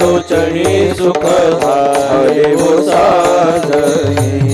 लोचणी सुख हो साजई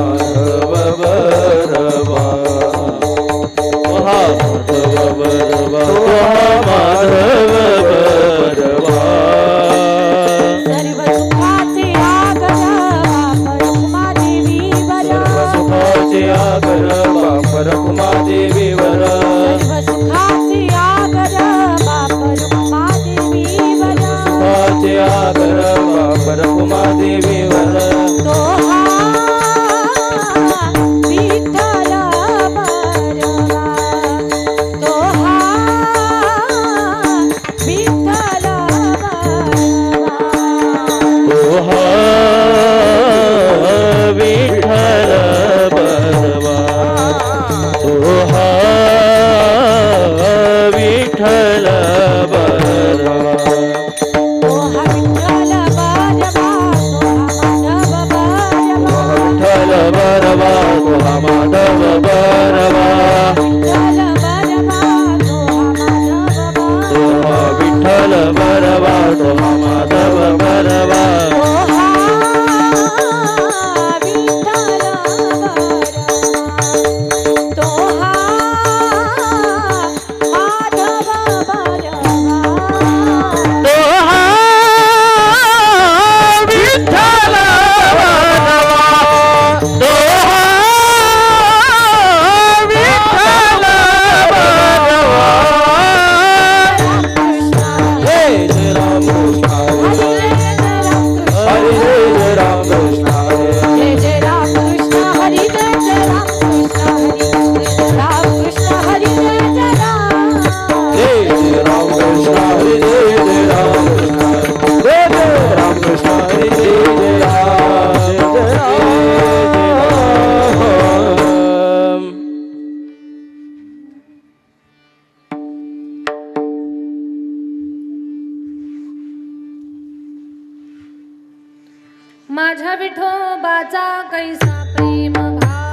माझ्या विठोबाचा कैसा प्रेम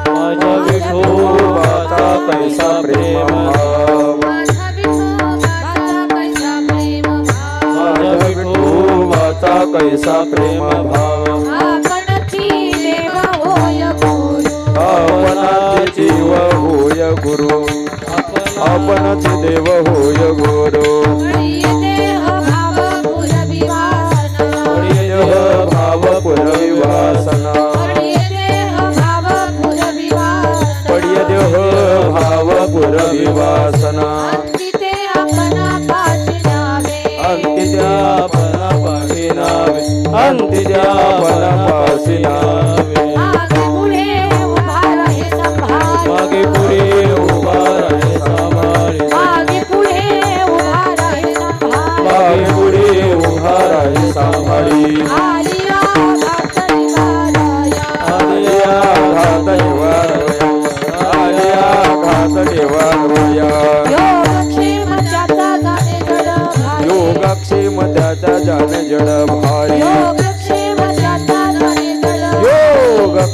माझ्या विठोबाचा कैसा प्रेम भाव. कैसा प्रेम भाव. कैसा प्रेम भाव. आपण जीव होय गुरु. आपण देव होय वनवासिना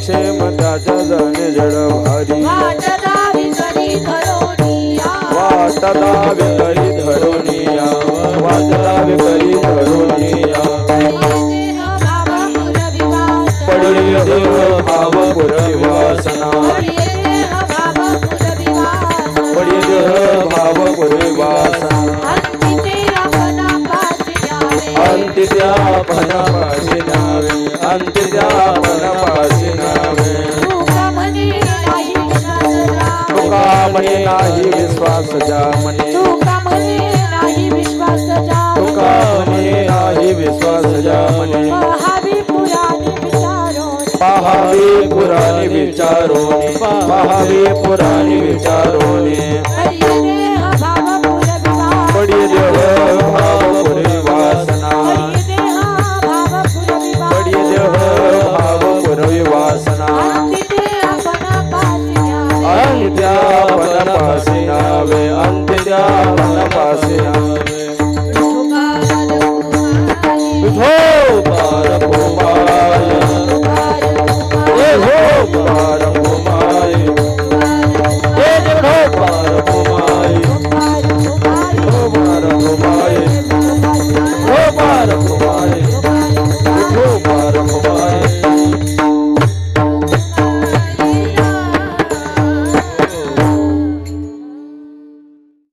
क्षेमता जन जडभारी वाटदा विकरी धरोनिया वाटदा विकरी धरोनिया वाटदा धरोनिया पडले देव भाव पुरविवासना पडले देह भाव पुरविवासना अंतित्या पना विश्वासच्या मने तू का मने नाही विश्वासच्या तू मने नाही पुराणी विचारो पहावी पुराणी विचारोने.